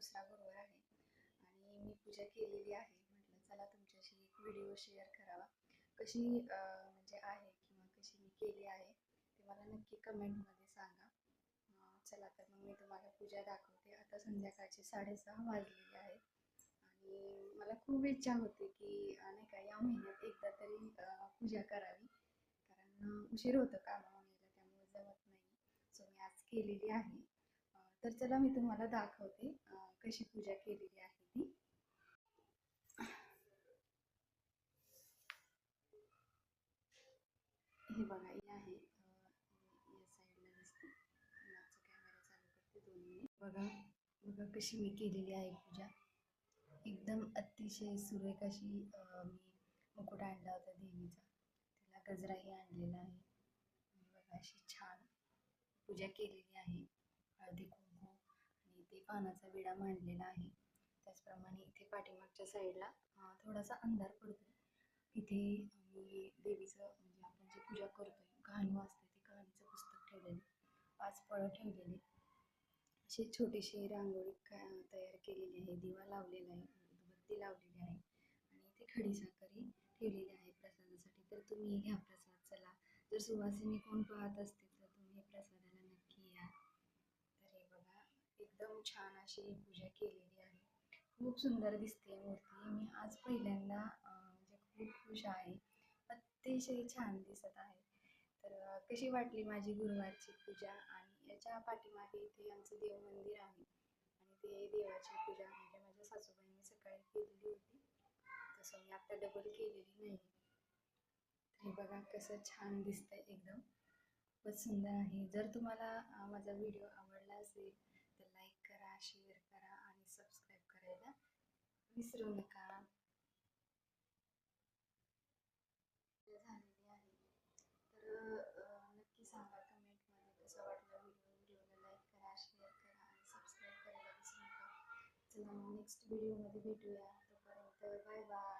दुसरा गुरुवार आहे. आणि मी पूजा केलेली आहे. म्हटलं चला तुमच्याशी एक व्हिडिओ शेअर करावा. कशी म्हणजे आहे किंवा कशी मी केली आहे ते मला नक्की कमेंटमध्ये सांगा. चला तर मग मी तुम्हाला पूजा दाखवते. आता संध्याकाळचे साडेसहा वाजलेले आहेत. आणि मला खूप इच्छा होती की नाही का या महिन्यात एकदा तरी पूजा करावी. कारण उशीर होतं कामावर त्यामुळे जमत नाही. सो मी आज केलेली आहे. तर चला मी तुम्हाला दाखवते कशी पूजा केलेली आहे ती. हे बघा हे आहे या साईडला दिसते. मागचा कॅमेरा चालू करते दोन मिनिट. बघा बघा कशी मी केलेली आहे पूजा. एकदम अतिशय सुरेख अशी मी मुकुट आणला होता देवीचा. तिला गजराही आणलेला आहे. बघा अशी छान पूजा केलेली आहे. हळदी कुंकू इथे पानाचा विडा मांडलेला आहे. त्याचप्रमाणे इथे पाठीमागच्या साईडला थोडासा अंधार पडतो इथे मी देवीचं म्हणजे आपण जे पूजा करतोय कहाणी वाचते ते कहाणीचं पुस्तक ठेवलेलं पाच फळं ठेवलेली अशी छोटीशी रांगोळी तयार केलेली आहे. दिवा लावलेला आहे. उदबत्ती लावलेली आहे. आणि इथे खडीसाखरही ठेवलेली आहे प्रसादासाठी. तर तुम्ही घ्या प्रसाद चला. जर सुवासिनी कोण पाहत असतील तर तुम्ही प्रसादाला नक्की या तर हे बघा एकदम छान अशी पूजा केलेली आहे. खूप सुंदर दिसते मूर्ती. मी आज पहिल्यांदा म्हणजे खूप खुश आहे. अतिशय छान दिसत आहे. तर कशी वाटली माझी गुरुवारची पूजा? आणि याच्या पाठीमागे इथे आमचं देव मंदिर आहे. आणि ते देवाची पूजा म्हणजे माझ्या सासूबाईंनी सकाळी केलेली होती. तसं मी आता डबल केलेली नाही. हे बघा कसं छान दिसतंय एकदम. खूपच सुंदर आहे. जर तुम्हाला माझा व्हिडिओ आवडला असेल करा शेअर करा आणि सबस्क्राईब करायला विसरू नका. झालेली आहे. तर नक्की सांगा कमेंटमध्ये कसं वाटलं व्हिडिओ व्हिडिओला लाईक करा शेअर करा आणि सबस्क्राईब करायला विसरू नका. चला नेक्स्ट व्हिडिओमध्ये भेटूया. तोपर्यंत बाय बाय